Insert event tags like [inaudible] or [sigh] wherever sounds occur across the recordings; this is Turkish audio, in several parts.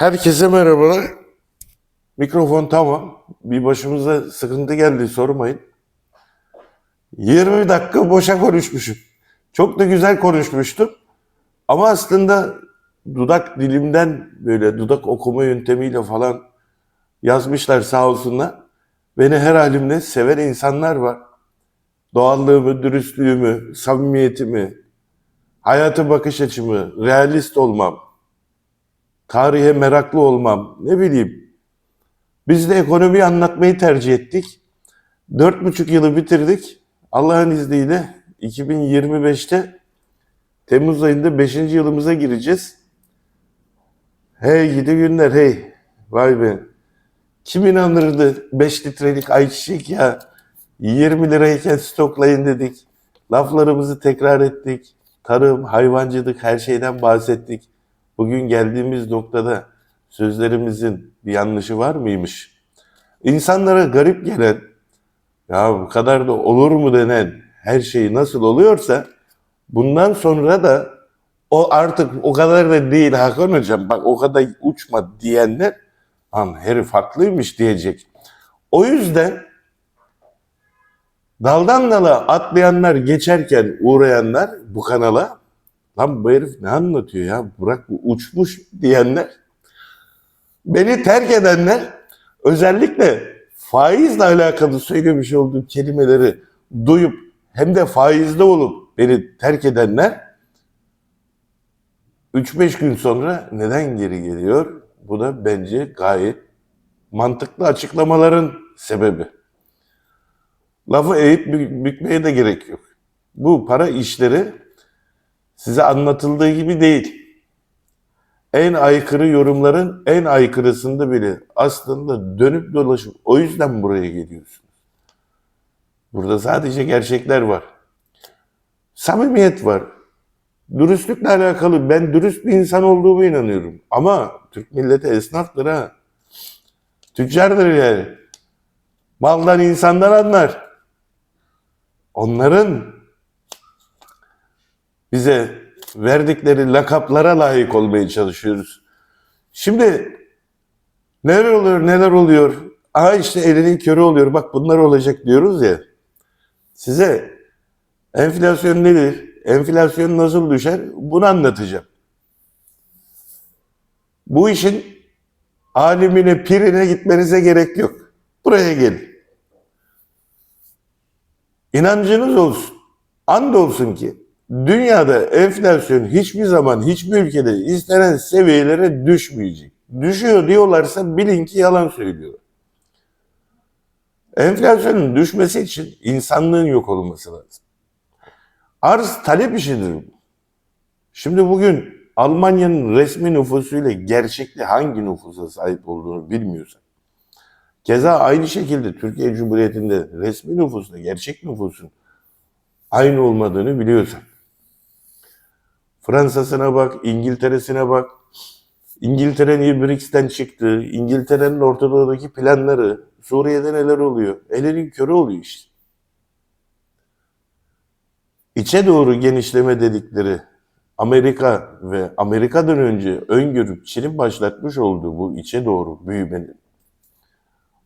Herkese merhabalar. Mikrofon tamam. Bir başımıza sıkıntı geldi sormayın. 20 dakika boşa konuşmuşum. Çok da güzel konuşmuştum. Ama aslında dudak dilimden böyle dudak okuma yöntemiyle falan yazmışlar sağ olsunlar. Beni her halimle seven insanlar var. Doğallığımı, dürüstlüğümü, samimiyetimi, hayata bakış açımı, realist olmam, tarihe meraklı olmam, ne bileyim. Biz de ekonomiyi anlatmayı tercih ettik. Dört buçuk yılı bitirdik. Allah'ın izniyle 2025'te Temmuz ayında 5. yılımıza gireceğiz. Hey gidi günler hey. Vay be. Kim inanırdı 5 litrelik ayçiçek ya 20 lirayken stoklayın dedik. Laflarımızı tekrar ettik. Tarım, hayvancılık her şeyden bahsettik. Bugün geldiğimiz noktada sözlerimizin bir yanlışı var mıymış? İnsanlara garip gelen, ya bu kadar da olur mu denen her şey nasıl oluyorsa bundan sonra da o artık o kadar da değil Hakan Hocam bak o kadar uçma diyenler lan herif haklıymış diyecek. O yüzden daldan dala atlayanlar geçerken uğrayanlar bu kanala lan bu herif ne anlatıyor ya bırak bu uçmuş diyenler beni terk edenler özellikle faizle alakalı söylemiş olduğum kelimeleri duyup hem de faizde olup beni terk edenler 3-5 gün sonra neden geri geliyor? Bu da bence gayet mantıklı açıklamaların sebebi. Lafı eğip bük- bükmeye de gerek yok. Bu para işleri size anlatıldığı gibi değil. En aykırı yorumların en aykırısında bile aslında dönüp dolaşıp o yüzden buraya geliyorsunuz. Burada sadece gerçekler var. Samimiyet var. Dürüstlükle alakalı ben dürüst bir insan olduğumu inanıyorum. Ama Türk milleti esnaftır ha. Tüccardır yani. Maldan insanlar anlar. Onların bize verdikleri lakaplara layık olmaya çalışıyoruz. Şimdi neler oluyor neler oluyor. Aha işte elinin körü oluyor bak bunlar olacak diyoruz ya. Size enflasyon nedir? Enflasyon nasıl düşer? Bunu anlatacağım. Bu işin alimine, pirine gitmenize gerek yok. Buraya gelin. İnancınız olsun. And olsun ki dünyada enflasyon hiçbir zaman hiçbir ülkede istenen seviyelere düşmeyecek. Düşüyor diyorlarsa bilin ki yalan söylüyor. Enflasyonun düşmesi için insanlığın yok olması lazım. Arz talep işidir bu. Şimdi bugün Almanya'nın resmi nüfusuyla gerçekte hangi nüfusa sahip olduğunu bilmiyorsak, keza aynı şekilde Türkiye Cumhuriyeti'nde resmi nüfusla gerçek nüfusun aynı olmadığını biliyorsak, Fransa'sına bak, İngiltere'sine bak, İngiltere niye BRICS'ten çıktı, İngiltere'nin Orta Doğu'daki planları, Suriye'de neler oluyor, ellerin körü oluyor işte. İçe doğru genişleme dedikleri Amerika ve Amerika'dan önce öngörüp Çin'in başlatmış olduğu bu içe doğru büyümenin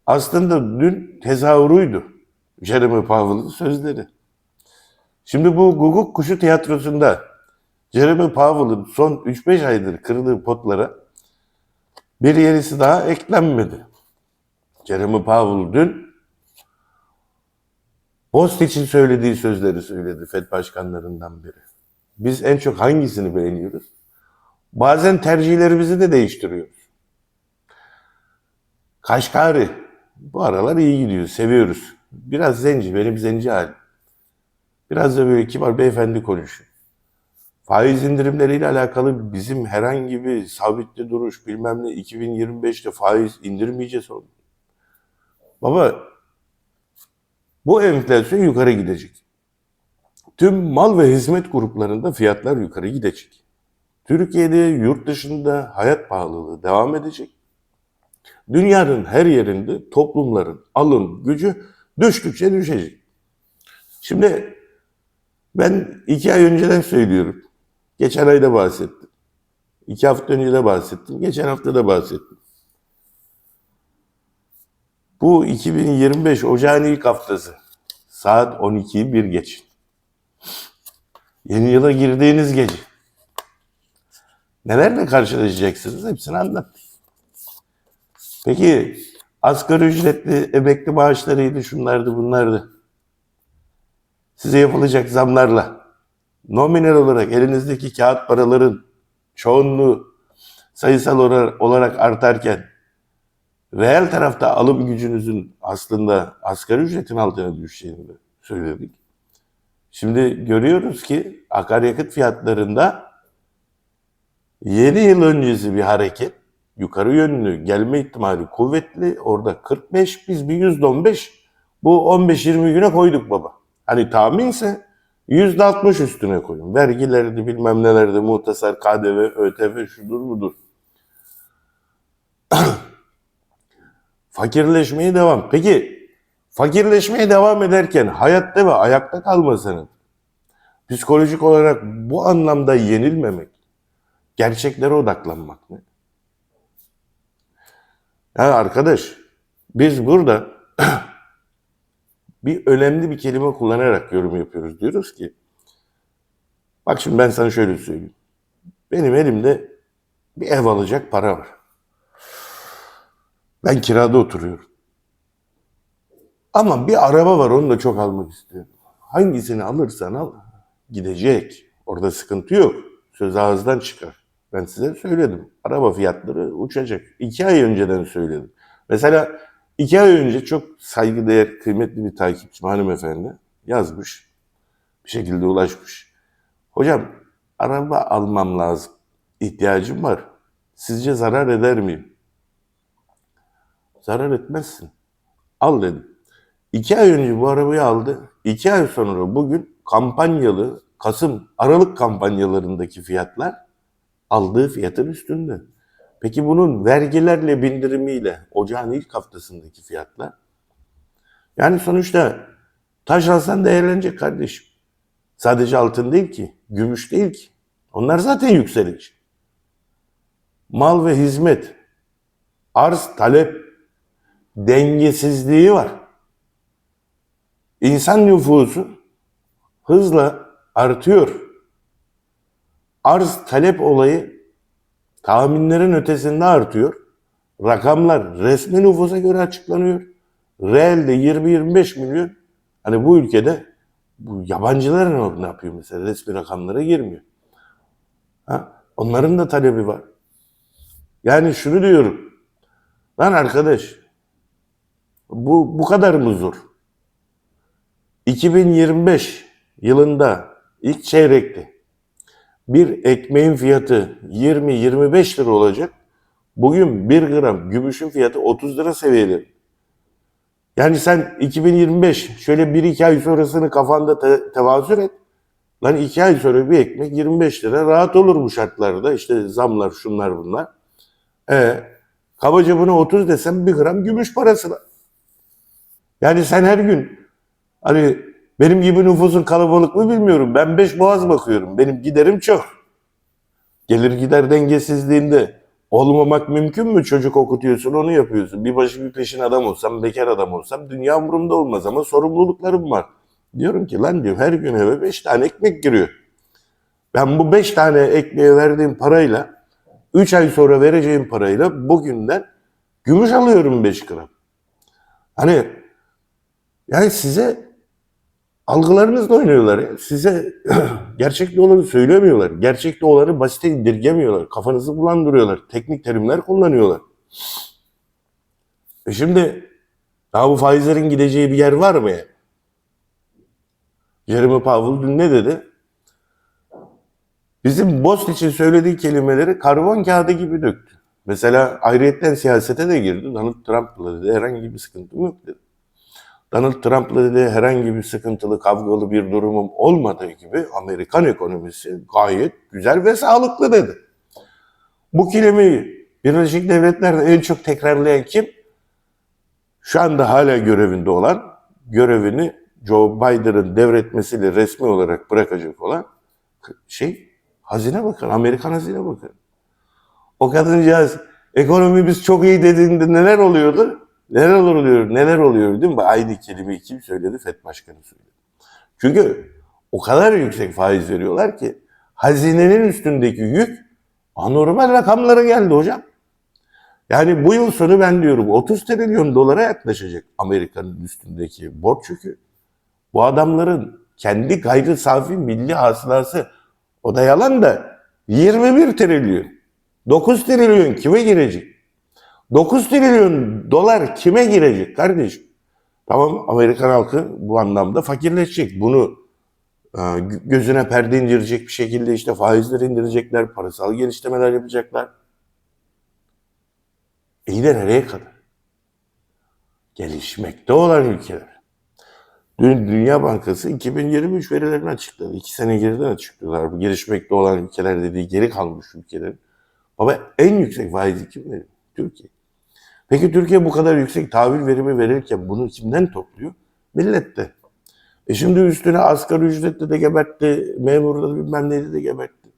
aslında dün tezahürüydü Jeremy Powell'ın sözleri. Şimdi bu Guguk Kuşu tiyatrosunda Jeremy Powell'ın son 3-5 aydır kırdığı potlara bir yenisi daha eklenmedi. Jeremy Powell dün Post için söylediği sözleri söyledi FED başkanlarından biri. Biz en çok hangisini beğeniyoruz? Bazen tercihlerimizi de değiştiriyoruz. Kaşkari. Bu aralar iyi gidiyor. Seviyoruz. Biraz zenci. Benim zenci halim. Biraz da böyle kibar beyefendi konuşuyor. Faiz indirimleriyle alakalı bizim herhangi bir sabitli duruş bilmem ne 2025'te faiz indirmeyeceğiz onu. Baba bu enflasyon yukarı gidecek. Tüm mal ve hizmet gruplarında fiyatlar yukarı gidecek. Türkiye'de, yurt dışında hayat pahalılığı devam edecek. Dünyanın her yerinde toplumların alım gücü düştükçe düşecek. Şimdi ben iki ay önceden söylüyorum. Geçen ayda bahsettim. İki hafta önce de bahsettim. Geçen hafta da bahsettim. Bu 2025 Ocağın ilk haftası. Saat 12'yi bir geçin. Yeni yıla girdiğiniz gece. Nelerle karşılaşacaksınız hepsini anlat. Peki asgari ücretli emekli maaşlarıydı, şunlardı, bunlardı. Size yapılacak zamlarla nominal olarak elinizdeki kağıt paraların çoğunluğu sayısal olarak, artarken reel tarafta alım gücünüzün aslında asgari ücretin altına düşeceğini söyledik. Şimdi görüyoruz ki akaryakıt fiyatlarında yeni yıl öncesi bir hareket yukarı yönlü gelme ihtimali kuvvetli. Orada 45 biz bir %15 bu 15-20 güne koyduk baba. Hani tahminse %60 üstüne koyun. Vergileri bilmem nelerdi muhtasar KDV, ÖTV şudur budur. [clears throat] Fakirleşmeye devam. Peki fakirleşmeye devam ederken hayatta ve ayakta kalmasının psikolojik olarak bu anlamda yenilmemek, gerçeklere odaklanmak ne? Yani arkadaş biz burada [clears throat] bir önemli bir kelime kullanarak yorum yapıyoruz. Diyoruz ki bak şimdi ben sana şöyle söyleyeyim. Benim elimde bir ev alacak para var. Ben kirada oturuyorum. Ama bir araba var onu da çok almak istiyorum. Hangisini alırsan al gidecek. Orada sıkıntı yok. Söz ağızdan çıkar. Ben size söyledim. Araba fiyatları uçacak. İki ay önceden söyledim. Mesela iki ay önce çok saygıdeğer, kıymetli bir takipçim hanımefendi yazmış. Bir şekilde ulaşmış. Hocam araba almam lazım. İhtiyacım var. Sizce zarar eder miyim? Zarar etmezsin. Al dedim. İki ay önce bu arabayı aldı. İki ay sonra bugün kampanyalı, Kasım, Aralık kampanyalarındaki fiyatlar aldığı fiyatın üstünde. Peki bunun vergilerle bindirimiyle ocağın ilk haftasındaki fiyatlar? Yani sonuçta taş alsan değerlenecek kardeşim. Sadece altın değil ki, gümüş değil ki. Onlar zaten yükselici. Mal ve hizmet, arz talep dengesizliği var. İnsan nüfusu hızla artıyor. Arz talep olayı tahminlerin ötesinde artıyor. Rakamlar resmi nüfusa göre açıklanıyor. Realde 20-25 milyon. Hani bu ülkede bu yabancılar ne yapıyor mesela? Resmi rakamlara girmiyor. Ha? Onların da talebi var. Yani şunu diyorum. Lan arkadaş bu, bu kadar mı zor? 2025 yılında ilk çeyrekte bir ekmeğin fiyatı 20-25 lira olacak. Bugün 1 gram gümüşün fiyatı 30 lira seviyede. Yani sen 2025 şöyle 1-2 ay sonrasını kafanda te- tevazür et. Lan 2 ay sonra bir ekmek 25 lira rahat olur bu şartlarda. İşte zamlar şunlar bunlar. E, kabaca buna 30 desem 1 gram gümüş parası. Yani sen her gün hani benim gibi nüfusun kalabalık mı bilmiyorum. Ben beş boğaz bakıyorum. Benim giderim çok. Gelir gider dengesizliğinde olmamak mümkün mü? Çocuk okutuyorsun onu yapıyorsun. Bir başı bir peşin adam olsam, bekar adam olsam dünya umurumda olmaz ama sorumluluklarım var. Diyorum ki lan diyor her gün eve beş tane ekmek giriyor. Ben bu beş tane ekmeğe verdiğim parayla üç ay sonra vereceğim parayla bugünden gümüş alıyorum beş gram. Hani yani size algılarınızla oynuyorlar. Size [clears throat] gerçekte olanı söylemiyorlar. Gerçekte olanı basite indirgemiyorlar. Kafanızı bulandırıyorlar. Teknik terimler kullanıyorlar. E şimdi daha bu faizlerin gideceği bir yer var mı? Jeremy Powell dün ne dedi? Bizim Bost için söylediği kelimeleri karbon kağıdı gibi döktü. Mesela ayrıyetten siyasete de girdi. Donald Trump'la dedi herhangi bir sıkıntım yok dedi. Donald Trump'la dedi herhangi bir sıkıntılı, kavgalı bir durumum olmadığı gibi Amerikan ekonomisi gayet güzel ve sağlıklı dedi. Bu kelimeyi Birleşik Devletler'de en çok tekrarlayan kim? Şu anda hala görevinde olan, görevini Joe Biden'ın devretmesiyle resmi olarak bırakacak olan şey Hazine Bakanı, Amerikan Hazine Bakanı. O kadıncağız ekonomimiz çok iyi dediğinde neler oluyordu? Neler oluyor, neler oluyor değil mi? Aynı kelimeyi kim söyledi? FED Başkanı söyledi. Çünkü o kadar yüksek faiz veriyorlar ki hazinenin üstündeki yük anormal rakamlara geldi hocam. Yani bu yıl sonu ben diyorum 30 trilyon dolara yaklaşacak Amerika'nın üstündeki borç yükü. Bu adamların kendi gayri safi milli hasılası o da yalan da 21 trilyon. 9 trilyon kime girecek? 9 trilyon dolar kime girecek kardeşim? Tamam Amerikan halkı bu anlamda fakirleşecek. Bunu e, gö- gözüne perde indirecek bir şekilde işte faizleri indirecekler, parasal geliştirmeler yapacaklar. İyi de nereye kadar? Gelişmekte olan ülkeler. Dün Dünya Bankası 2023 verilerini açıkladı. İki sene geriden açıkladılar. Bu gelişmekte olan ülkeler dediği geri kalmış ülkelerin. Baba en yüksek faizi kim veriyor? Türkiye. Peki Türkiye bu kadar yüksek tahvil verimi verirken bunu kimden topluyor? Millette. E şimdi üstüne asgari ücretle de gebertti, memurda bilmem neydi de gebertti.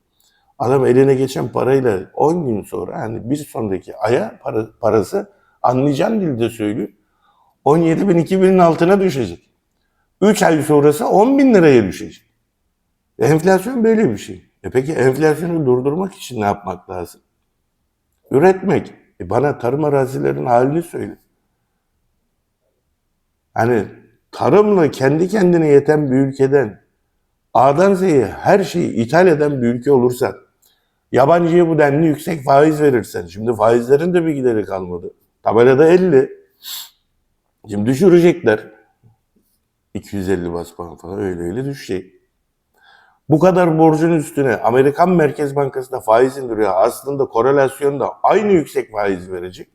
Adam eline geçen parayla 10 gün sonra hani bir sonraki aya para, parası anlayacağın dilde söylüyor. 17 bin 2 binin altına düşecek. 3 ay sonrası 10 bin liraya düşecek. E, enflasyon böyle bir şey. E peki enflasyonu durdurmak için ne yapmak lazım? Üretmek. E bana tarım arazilerinin halini söyle. Hani tarımla kendi kendine yeten bir ülkeden A'dan Z'ye her şeyi ithal eden bir ülke olursan, yabancıya bu denli yüksek faiz verirsen, şimdi faizlerin de bir gideri kalmadı. Tabelada 50. Şimdi düşürecekler. 250 bas puan falan öyle öyle düşecek. Bu kadar borcun üstüne Amerikan Merkez Bankası da faiz indiriyor. Aslında korelasyon da aynı yüksek faiz verecek.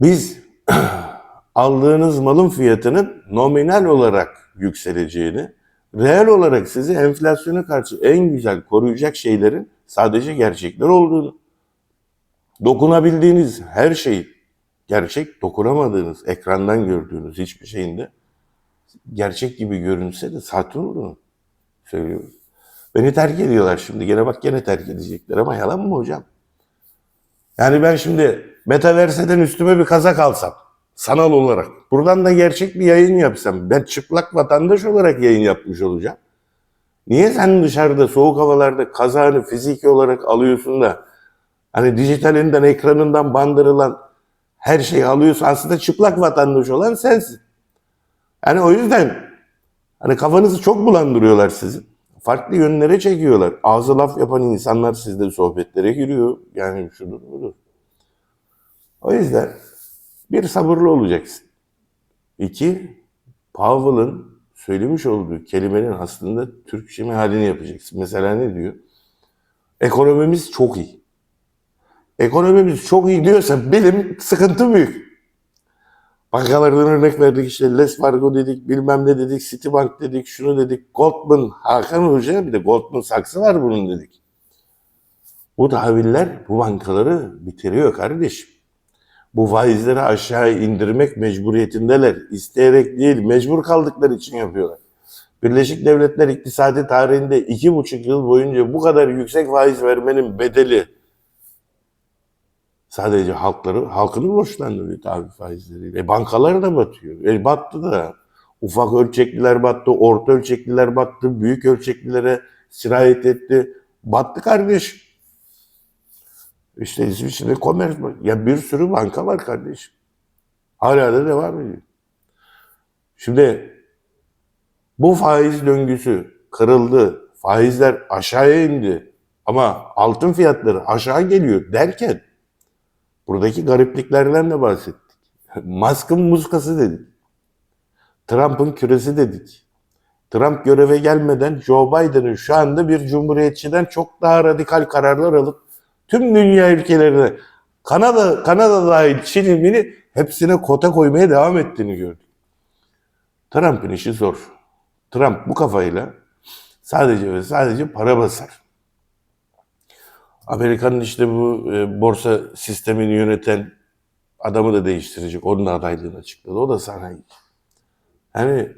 Biz [clears throat] aldığınız malın fiyatının nominal olarak yükseleceğini, reel olarak sizi enflasyona karşı en güzel koruyacak şeylerin sadece gerçekler olduğunu, dokunabildiğiniz her şey gerçek, dokunamadığınız, ekrandan gördüğünüz hiçbir şeyin de gerçek gibi görünse de sahte olduğunu söylüyoruz. Beni terk ediyorlar şimdi. Gene bak gene terk edecekler ama yalan mı hocam? Yani ben şimdi Metaverse'den üstüme bir kazak alsam sanal olarak. Buradan da gerçek bir yayın yapsam. Ben çıplak vatandaş olarak yayın yapmış olacağım. Niye sen dışarıda soğuk havalarda kazağını fiziki olarak alıyorsun da hani dijitalinden ekranından bandırılan her şeyi alıyorsun aslında çıplak vatandaş olan sensin. Yani o yüzden hani kafanızı çok bulandırıyorlar sizin. Farklı yönlere çekiyorlar. Ağzı laf yapan insanlar sizle sohbetlere giriyor. Yani şudur budur. O yüzden bir sabırlı olacaksın. İki, Powell'ın söylemiş olduğu kelimenin aslında Türkçe mealini yapacaksın. Mesela ne diyor? Ekonomimiz çok iyi. Ekonomimiz çok iyi diyorsa benim sıkıntı büyük. Bankalardan örnek verdik işte Les Fargo dedik, bilmem ne dedik, Citibank dedik, şunu dedik, Goldman, Hakan Hoca bir de Goldman saksı var bunun dedik. Bu tahviller bu bankaları bitiriyor kardeşim. Bu faizleri aşağı indirmek mecburiyetindeler. İsteyerek değil, mecbur kaldıkları için yapıyorlar. Birleşik Devletler iktisadi tarihinde iki buçuk yıl boyunca bu kadar yüksek faiz vermenin bedeli sadece halkları, halkını borçlandırıyor tabi faizleriyle. E bankalar da batıyor. E battı da. Ufak ölçekliler battı, orta ölçekliler battı, büyük ölçeklilere sirayet etti. Battı kardeşim. İşte İsviçre'de Commerzbank. Ya bir sürü banka var kardeşim. Hala da devam ediyor. Şimdi bu faiz döngüsü kırıldı. Faizler aşağıya indi. Ama altın fiyatları aşağı geliyor derken buradaki garipliklerden de bahsettik. [laughs] Musk'ın muskası dedik. Trump'ın küresi dedik. Trump göreve gelmeden Joe Biden'ın şu anda bir cumhuriyetçiden çok daha radikal kararlar alıp tüm dünya ülkelerine Kanada Kanada dahil Çin'i mini hepsine kota koymaya devam ettiğini gördük. Trump'ın işi zor. Trump bu kafayla sadece ve sadece para basar. Amerika'nın işte bu e, borsa sistemini yöneten adamı da değiştirecek. Onun da adaylığını açıkladı. O da sanayi. Yani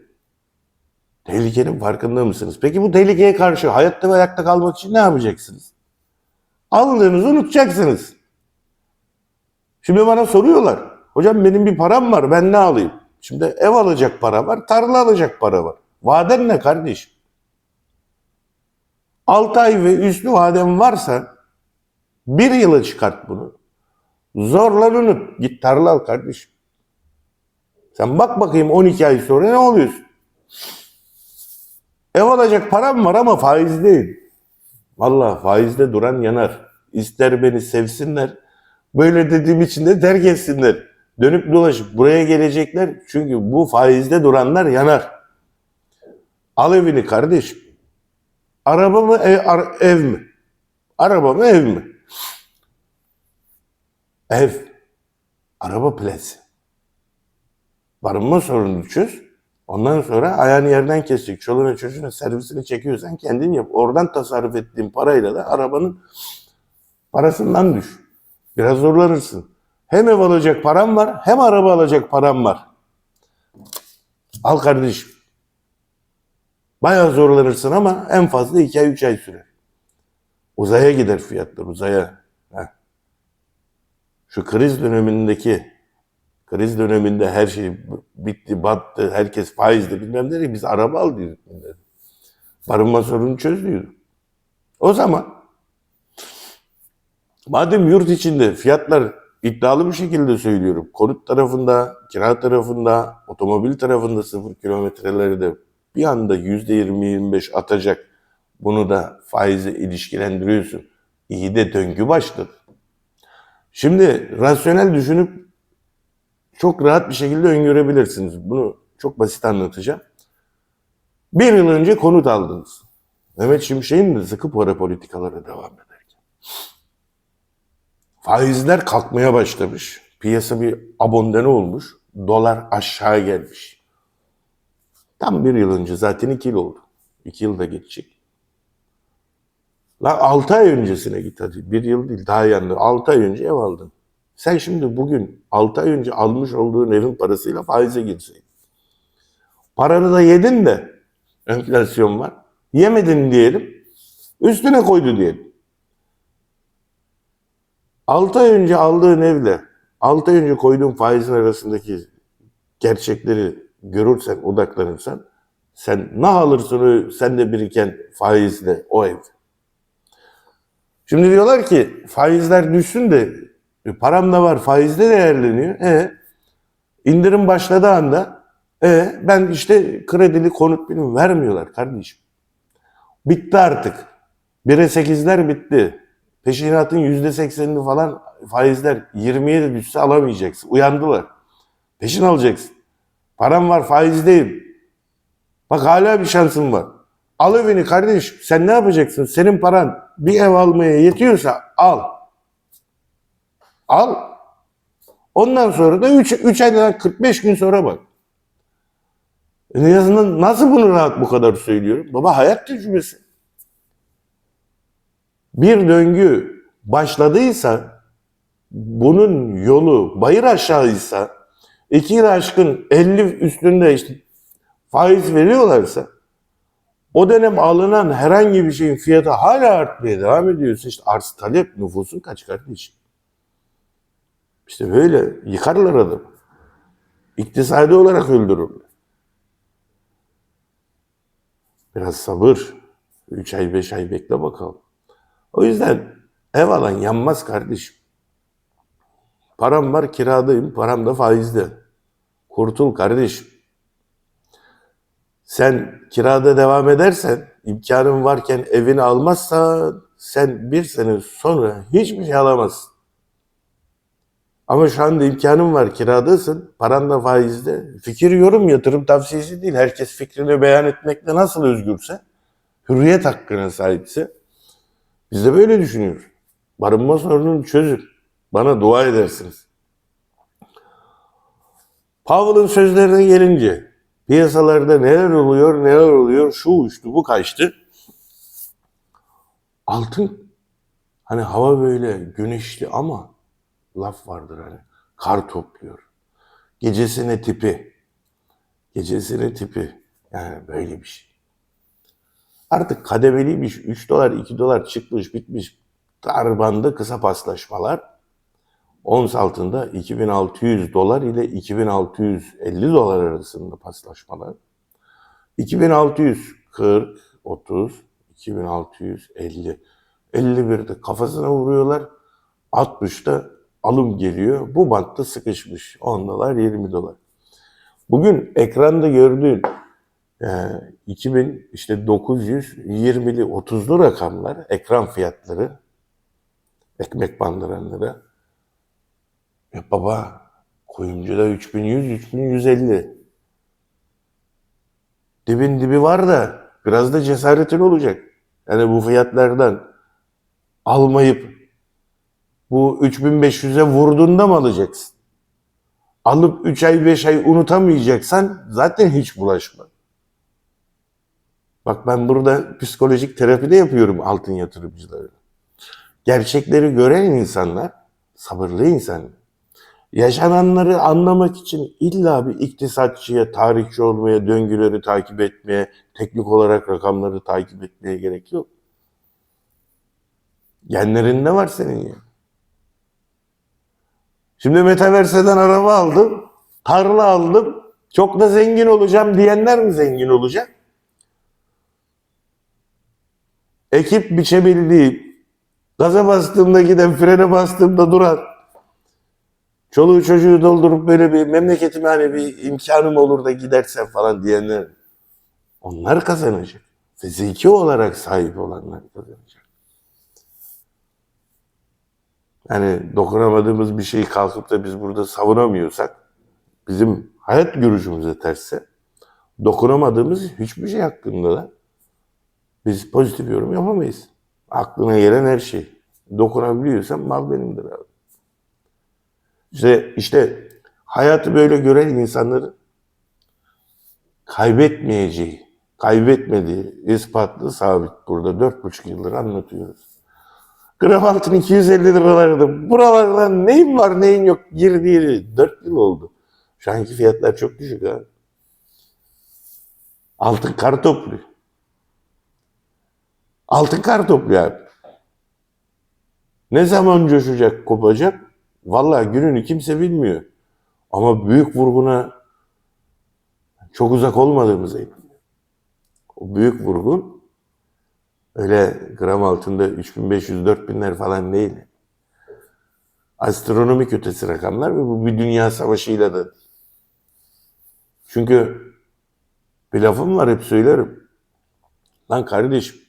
tehlikenin farkında mısınız? Peki bu tehlikeye karşı hayatta ve ayakta kalmak için ne yapacaksınız? Aldığınızı unutacaksınız. Şimdi bana soruyorlar. Hocam benim bir param var ben ne alayım? Şimdi ev alacak para var, tarla alacak para var. Vaden ne kardeş? 6 ay ve üstü vadem varsa bir yıla çıkart bunu. Zorla unut. Git tarla al kardeşim. Sen bak bakayım 12 ay sonra ne oluyorsun? Ev alacak param var ama faiz değil. Vallahi faizde duran yanar. İster beni sevsinler. Böyle dediğim için de terk etsinler. Dönüp dolaşıp buraya gelecekler. Çünkü bu faizde duranlar yanar. Al evini kardeşim. Araba mı ev, ev mi? Araba mı ev mi? Ev. Araba plası. Barınma sorununu çöz. Ondan sonra ayağını yerden kesecek. Çoluğuna çocuğuna servisini çekiyorsan kendin yap. Oradan tasarruf ettiğin parayla da arabanın parasından düş. Biraz zorlanırsın. Hem ev alacak param var hem araba alacak param var. Al kardeşim. Bayağı zorlanırsın ama en fazla 2 ay 3 ay sürer. Uzaya gider fiyatlar uzaya. Şu kriz dönemindeki kriz döneminde her şey bitti, battı, herkes faizdi bilmem ne. Biz araba al diyorduk. Barınma sorunu çöz. O zaman madem yurt içinde fiyatlar iddialı bir şekilde söylüyorum. Konut tarafında, kira tarafında, otomobil tarafında sıfır kilometreleri de bir anda yüzde 20-25 atacak. Bunu da faize ilişkilendiriyorsun. İyi de döngü başladı. Şimdi rasyonel düşünüp çok rahat bir şekilde öngörebilirsiniz. Bunu çok basit anlatacağım. Bir yıl önce konut aldınız. Mehmet Şimşek'in de sıkı para politikaları devam ederken. Faizler kalkmaya başlamış. Piyasa bir abondene olmuş. Dolar aşağı gelmiş. Tam bir yıl önce zaten iki yıl oldu. İki yıl da geçecek. La altı ay öncesine git hadi. Bir yıl değil daha yandı. Altı ay önce ev aldın. Sen şimdi bugün altı ay önce almış olduğun evin parasıyla faize girseydin. Paranı da yedin de enflasyon var. Yemedin diyelim. Üstüne koydu diyelim. 6 ay önce aldığın evle 6 ay önce koyduğun faizin arasındaki gerçekleri görürsen, odaklanırsan sen ne alırsın o sende biriken faizle o ev. Şimdi diyorlar ki faizler düşsün de e, param da var faizde değerleniyor. E indirim başladığı anda e ben işte kredili konut benim vermiyorlar kardeşim. Bitti artık. 1'e 8'ler bitti. Peşinatın %80'ini falan faizler 20'ye de düşse alamayacaksın. Uyandılar. Peşin alacaksın. Param var faizdeyim. Bak hala bir şansın var. Al evini kardeş. Sen ne yapacaksın? Senin paran bir ev almaya yetiyorsa al. Al. Ondan sonra da 3, 3 aydan 45 gün sonra bak. En azından nasıl bunu rahat bu kadar söylüyorum? Baba hayat tecrübesi. Bir döngü başladıysa bunun yolu bayır aşağıysa iki yıl aşkın 50 üstünde işte faiz veriyorlarsa o dönem alınan herhangi bir şeyin fiyatı hala artmaya devam ediyorsa işte arz talep nüfusun kaç kardeşim? İşte böyle yıkarlar adamı. İktisadi olarak öldürürler. Biraz sabır. 3 ay 5 ay bekle bakalım. O yüzden ev alan yanmaz kardeşim. Param var kiradayım, param da faizde. Kurtul kardeşim. Sen kirada devam edersen, imkanın varken evini almazsan sen bir sene sonra hiçbir şey alamazsın. Ama şu anda imkanın var, kiradasın, paran da faizde. Fikir, yorum, yatırım tavsiyesi değil. Herkes fikrini beyan etmekle nasıl özgürse, hürriyet hakkına sahipse, biz de böyle düşünüyoruz. Barınma sorununu çözün. Bana dua edersiniz. Powell'ın sözlerine gelince piyasalarda neler oluyor neler oluyor şu uçtu bu kaçtı. Altın hani hava böyle güneşli ama laf vardır hani kar topluyor. Gecesine tipi. Gecesine tipi. Yani böyle bir şey. Artık kademeliymiş. 3 dolar 2 dolar çıkmış bitmiş. dar bandı kısa paslaşmalar. Ons altında 2600 dolar ile 2650 dolar arasında paslaşmalar. 2640, 30, 2650. 51'de kafasına vuruyorlar. 60'da alım geliyor. Bu bantta sıkışmış. 10 dolar, 20 dolar. Bugün ekranda gördüğün e, 2000 işte 920'li 30'lu rakamlar ekran fiyatları ekmek bandıranları ya baba kuyumcuda 3100 3150 dibin dibi var da biraz da cesaretin olacak. Yani bu fiyatlardan almayıp bu 3500'e vurduğunda mı alacaksın? Alıp 3 ay 5 ay unutamayacaksan zaten hiç bulaşma. Bak ben burada psikolojik terapi de yapıyorum altın yatırımcıları. Gerçekleri gören insanlar, sabırlı insanlar. Yaşananları anlamak için illa bir iktisatçıya, tarihçi olmaya, döngüleri takip etmeye, teknik olarak rakamları takip etmeye gerek yok. Genlerinde var senin ya. Şimdi Metaverse'den araba aldım, tarla aldım, çok da zengin olacağım diyenler mi zengin olacak? Ekip biçebildiği, gaza bastığımda giden, frene bastığımda duran, çoluğu çocuğu doldurup böyle bir memleketime hani bir imkanım olur da gidersem falan diyenler, onlar kazanacak. Fiziki olarak sahip olanlar kazanacak. Yani dokunamadığımız bir şeyi kalkıp da biz burada savunamıyorsak, bizim hayat görüşümüze tersse, dokunamadığımız hiçbir şey hakkında da biz pozitif yorum yapamayız. Aklına gelen her şey. Dokunabiliyorsan mal benimdir abi. İşte, işte hayatı böyle gören insanların kaybetmeyeceği, kaybetmediği ispatlı sabit burada. Dört buçuk yıldır anlatıyoruz. Gram altın 250 liralardı. Buralardan neyin var neyin yok girdi yeri. 4 yıl oldu. Şu anki fiyatlar çok düşük ha. Altın kar topluyor. Altın kar topluyor abi. Ne zaman coşacak, kopacak? Vallahi gününü kimse bilmiyor. Ama büyük vurguna çok uzak olmadığımıza inanıyorum. O büyük vurgun öyle gram altında 3500-4000'ler falan değil. Astronomik ötesi rakamlar ve bu bir dünya savaşıyla da. Çünkü bir lafım var hep söylerim. Lan kardeşim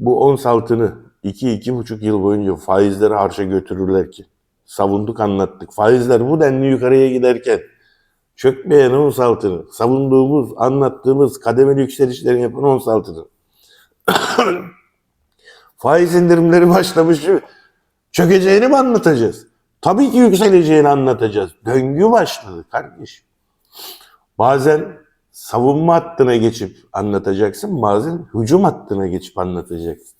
bu ons altını 2-2,5 yıl boyunca faizleri harça götürürler ki. Savunduk anlattık. Faizler bu denli yukarıya giderken çökmeyen ons altını, savunduğumuz, anlattığımız kademeli yükselişlerin yapan ons altını. [coughs] Faiz indirimleri başlamış. Çökeceğini mi anlatacağız? Tabii ki yükseleceğini anlatacağız. Döngü başladı kardeşim. Bazen savunma hattına geçip anlatacaksın, bazen hücum hattına geçip anlatacaksın.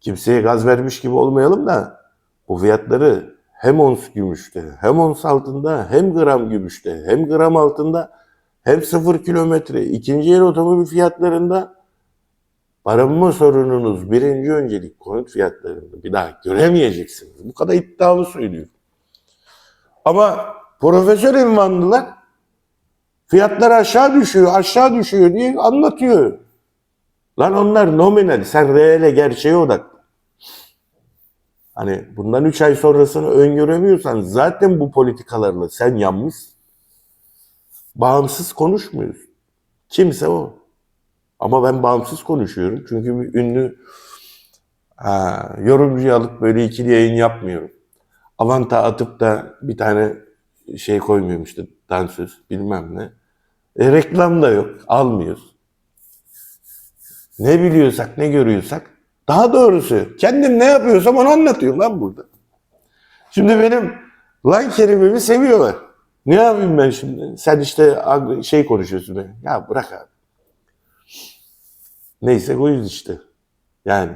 Kimseye gaz vermiş gibi olmayalım da bu fiyatları hem ons gümüşte, hem ons altında, hem gram gümüşte, hem gram altında, hem sıfır kilometre, ikinci el otomobil fiyatlarında barınma sorununuz birinci öncelik konut fiyatlarında bir daha göremeyeceksiniz. Bu kadar iddialı söylüyorum. Ama profesör ünvanlılar fiyatlar aşağı düşüyor, aşağı düşüyor diye anlatıyor. Lan onlar nominal, sen reale gerçeğe odaklı. Hani bundan 3 ay sonrasını öngöremiyorsan zaten bu politikalarla sen yanmışsın. Bağımsız konuşmuyorsun. Kimse o. Ama ben bağımsız konuşuyorum. Çünkü bir ünlü ha, yorumcuyu alıp böyle ikili yayın yapmıyorum. Avanta atıp da bir tane şey koymuyorum işte dansöz bilmem ne. E, reklam da yok. Almıyoruz. Ne biliyorsak ne görüyorsak daha doğrusu kendim ne yapıyorsam onu anlatıyorum lan burada. Şimdi benim lan kelimemi seviyorlar. Ne yapayım ben şimdi? Sen işte şey konuşuyorsun. be. Ya bırak abi. Neyse oyuz işte. Yani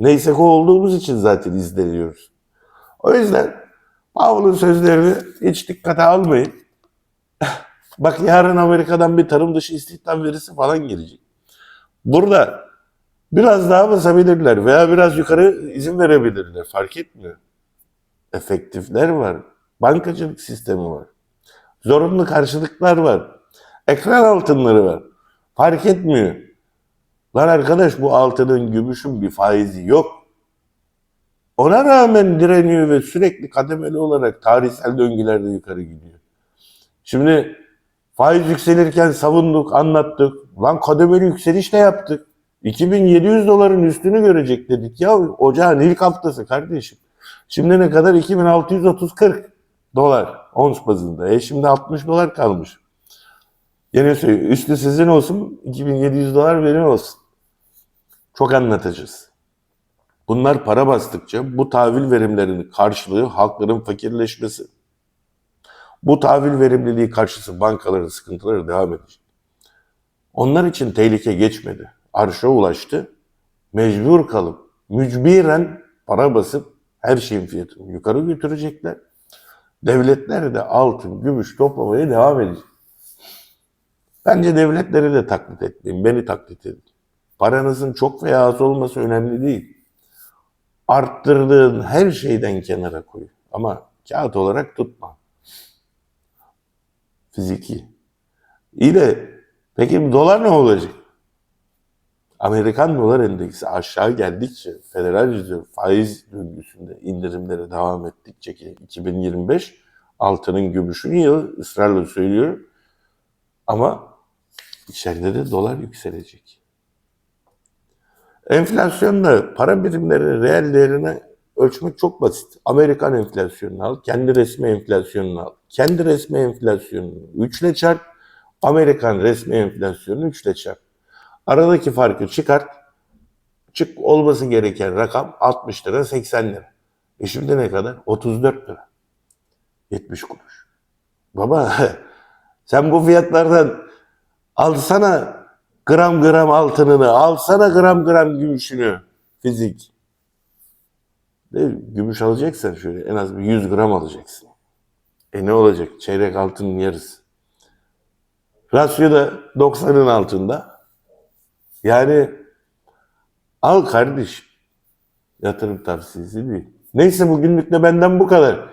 neyse o olduğumuz için zaten izleniyoruz. O yüzden Pavlov'un sözlerini hiç dikkate almayın. [laughs] Bak yarın Amerika'dan bir tarım dışı istihdam verisi falan gelecek. Burada Biraz daha basabilirler veya biraz yukarı izin verebilirler. Fark etmiyor. Efektifler var. Bankacılık sistemi var. Zorunlu karşılıklar var. Ekran altınları var. Fark etmiyor. Lan arkadaş bu altının, gümüşün bir faizi yok. Ona rağmen direniyor ve sürekli kademeli olarak tarihsel döngülerde yukarı gidiyor. Şimdi faiz yükselirken savunduk, anlattık. Lan kademeli yükseliş de yaptık. 2700 doların üstünü görecek dedik. Ya ocağın ilk haftası kardeşim. Şimdi ne kadar? 2630-40 dolar ons bazında. E şimdi 60 dolar kalmış. Yine söylüyorum. Üstü sizin olsun, 2700 dolar benim olsun. Çok anlatacağız. Bunlar para bastıkça bu tahvil verimlerinin karşılığı halkların fakirleşmesi. Bu tahvil verimliliği karşısı bankaların sıkıntıları devam edecek. Onlar için tehlike geçmedi. Arşa ulaştı. Mecbur kalıp mücbiren para basıp her şeyin fiyatını yukarı götürecekler. Devletler de altın, gümüş toplamaya devam edecek. Bence devletleri de taklit etmeyin. Beni taklit edin. Paranızın çok veya az olması önemli değil. Arttırdığın her şeyden kenara koy. Ama kağıt olarak tutma. Fiziki. İyi de peki dolar ne olacak? Amerikan dolar endeksi aşağı geldikçe, Federal Rezerv faiz döngüsünde indirimlere devam ettikçe ki 2025 altının gümüşün yılı ısrarla söylüyorum. Ama içeride de dolar yükselecek. Enflasyonda para birimleri reel değerine ölçmek çok basit. Amerikan enflasyonunu al, kendi resmi enflasyonunu al. Kendi resmi enflasyonunu 3 ile çarp, Amerikan resmi enflasyonunu 3 ile çarp. Aradaki farkı çıkart. Çık olması gereken rakam 60 lira 80 lira. E şimdi ne kadar? 34 lira. 70 kuruş. Baba [laughs] sen bu fiyatlardan alsana gram gram altınını, alsana gram gram gümüşünü. Fizik. Değil, gümüş alacaksan şöyle en az bir 100 gram alacaksın. E ne olacak? Çeyrek altının yarısı. Rasyo da 90'ın altında. Yani al kardeşim. Yatırım tavsiyesi değil. Neyse bugünlük de benden bu kadar.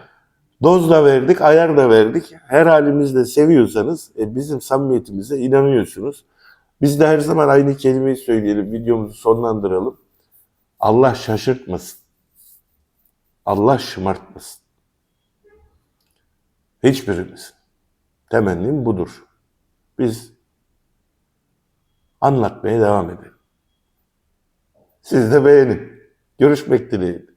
Doz da verdik, ayar da verdik. Her halimizde seviyorsanız e, bizim samimiyetimize inanıyorsunuz. Biz de her zaman aynı kelimeyi söyleyelim, videomuzu sonlandıralım. Allah şaşırtmasın. Allah şımartmasın. Hiçbirimiz. Temennim budur. Biz anlatmaya devam edelim. Siz de beğenin. Görüşmek dileğiyle.